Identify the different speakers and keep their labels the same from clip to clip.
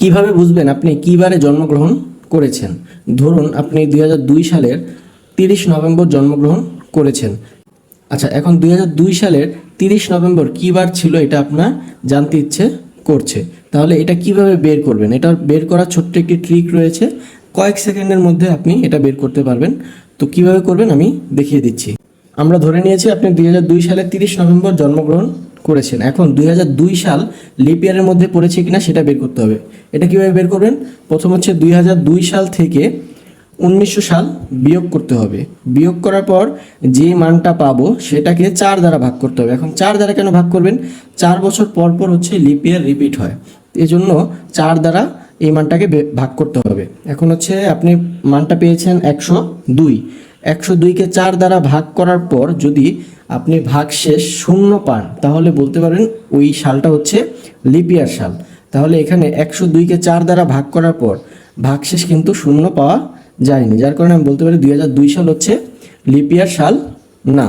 Speaker 1: কীভাবে বুঝবেন আপনি কী বারে জন্মগ্রহণ করেছেন? ধরুন, আপনি দুই হাজার দুই সালের তিরিশ নভেম্বর জন্মগ্রহণ করেছেন। আচ্ছা এখন দুই হাজার দুই সালের তিরিশ নভেম্বর কী বার ছিল এটা আপনার জানতে ইচ্ছে করছে। তাহলে এটা কীভাবে বের করবেন? এটা বের করার ছোট্ট একটি ট্রিক রয়েছে। কয়েক সেকেন্ডের মধ্যে আপনি এটা বের করতে পারবেন। তো কীভাবে করবেন আমি দেখিয়ে দিচ্ছি। আমরা ধরে নিয়েছি আপনি দুই হাজার দুই সালের তিরিশ নভেম্বর জন্মগ্রহণ করেছেন। এখন দুই হাজার দুই সাল লিপ ইয়ারের মধ্যে পড়েছে কিনা সেটা বের করতে হবে। এটা কীভাবে বের করবেন? প্রথম হচ্ছে দুই হাজার দুই সাল থেকে উনিশশো সাল বিয়োগ করতে হবে। বিয়োগ করার পর যে মানটা পাবো সেটাকে চার দ্বারা ভাগ করতে হবে। এখন চার দ্বারা কেন ভাগ করবেন? চার বছর পর পর হচ্ছে লিপ ইয়ার রিপিট হয়। এজন্য চার দ্বারা এই মানটাকে ভাগ করতে হবে। এখন হচ্ছে আপনি মানটা পেয়েছেন একশো দুই। একশো দুইকে চার দ্বারা ভাগ করার পর যদি আপনি ভাগ শেষ শূন্য পান, তাহলে বলতে পারেন ওই সালটা হচ্ছে লিপিয়ার সাল। তাহলে এখানে একশো দুইকে চার দ্বারা ভাগ করার পর ভাগশেষ কিন্তু শূন্য পাওয়া যায়নি। যার কারণে আমি বলতে পারি দুই হাজার দুই সাল হচ্ছে লিপিয়ার সাল, না।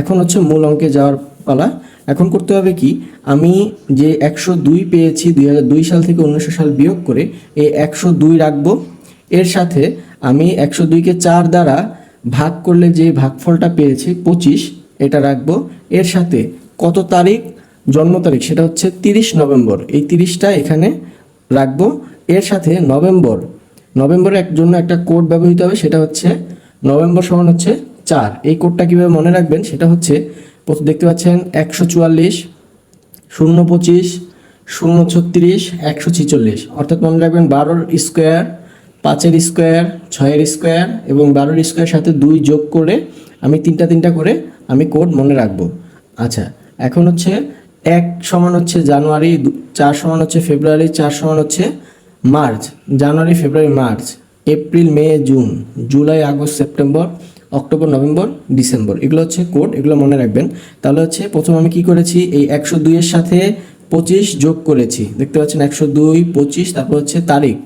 Speaker 1: এখন হচ্ছে মূল অঙ্কে যাওয়ার পালা। এখন করতে হবে কি? আমি যে একশো দুই পেয়েছি দুই হাজার দুই সাল থেকে উনিশশো সাল বিয়োগ করে, এই একশো দুই রাখব। এর সাথে আমি একশো দুইকে চার দ্বারা ভাগ করলে যে ভাগফলটা পেয়েছি পঁচিশ, এটা রাখব। এর সাথে কত তারিখ? জন্ম তারিখ, সেটা হচ্ছে তিরিশ নভেম্বর। এই তিরিশটা এখানে রাখব। এর সাথে নভেম্বর। নভেম্বরের জন্য একটা কোড ব্যবহৃত হবে, সেটা হচ্ছে নভেম্বর সমান হচ্ছে চার। এই কোডটা কীভাবে মনে রাখবেন? সেটা হচ্ছে দেখতে পাচ্ছেন, একশো চুয়াল্লিশ, শূন্য পঁচিশ, শূন্য ছত্রিশ, একশো ছিচল্লিশ। অর্থাৎ মনে রাখবেন বারোর স্কোয়ার পাঁচের স্কোয়ার, ছয়ের স্কোয়ার এবং বারোর স্কোয়ার সাথে দুই যোগ করে আমি তিনটা তিনটা করে আমি কোড মনে রাখব। আচ্ছা এখন হচ্ছে এক সমান হচ্ছে জানুয়ারি চার সমান হচ্ছে ফেব্রুয়ারি, চার সমান হচ্ছে মার্চ। জানুয়ারি, ফেব্রুয়ারি, মার্চ, এপ্রিল, মে, জুন, জুলাই, আগস্ট, সেপ্টেম্বর, অক্টোবর, নভেম্বর, ডিসেম্বর। এগুলো হচ্ছে কোড, এগুলো মনে রাখবেন। তাহলে হচ্ছে প্রথম আমি কি করেছি? এই একশো দুইয়ের সাথে পঁচিশ যোগ করেছি। দেখতে পাচ্ছেন একশো দুই, পঁচিশ, তারপর হচ্ছে তারিখ,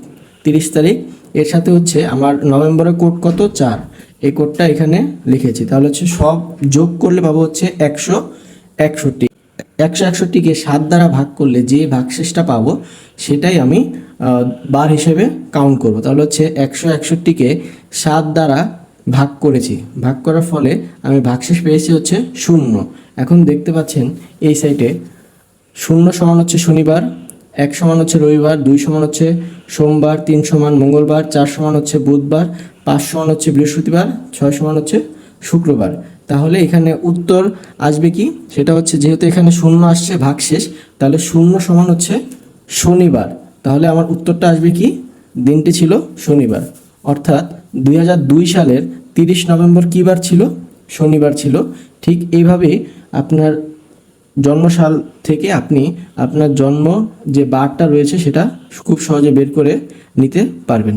Speaker 1: তিরিশ তারিখ এর সাথে হচ্ছে আমার নভেম্বরের কোড কত? চার। এই কোডটা এখানে লিখেছি। তাহলে হচ্ছে সব যোগ করলে পাবো হচ্ছে একশো একষট্টি। একশো একষট্টিকে সাত দ্বারা ভাগ করলে যে ভাগশেষটা পাবো, সেটাই আমি বার হিসেবে কাউন্ট করব। তাহলে হচ্ছে একশো একষট্টিকে সাত দ্বারা ভাগ করেছি। ভাগ করার ফলে আমি ভাগশেষ পেয়েছি হচ্ছে শূন্য। এখন দেখতে পাচ্ছেন এই সাইটে শূন্য সমান হচ্ছে শনিবার এক সমান হচ্ছে রবিবার, দুই সমান হচ্ছে সোমবার, তিন সমান মঙ্গলবার, চার সমান হচ্ছে বুধবার, পাঁচ সমান হচ্ছে বৃহস্পতিবার, ছয় সমান হচ্ছে শুক্রবার। তাহলে এখানে উত্তর আসবে কি? সেটা হচ্ছে যেহেতু এখানে শূন্য আসছে ভাগশেষ তাহলে শূন্য সমান হচ্ছে শনিবার। তাহলে আমার উত্তরটা আসবে কি? দিনটি ছিল শনিবার। অর্থাৎ দুই হাজার দুই সালের তিরিশ নভেম্বর কী বার ছিল? শনিবার ছিল। ঠিক এইভাবেই আপনার জন্মসাল থেকে আপনি আপনার জন্ম যে বারটা রয়েছে সেটা খুব সহজে বের করে নিতে পারবেন।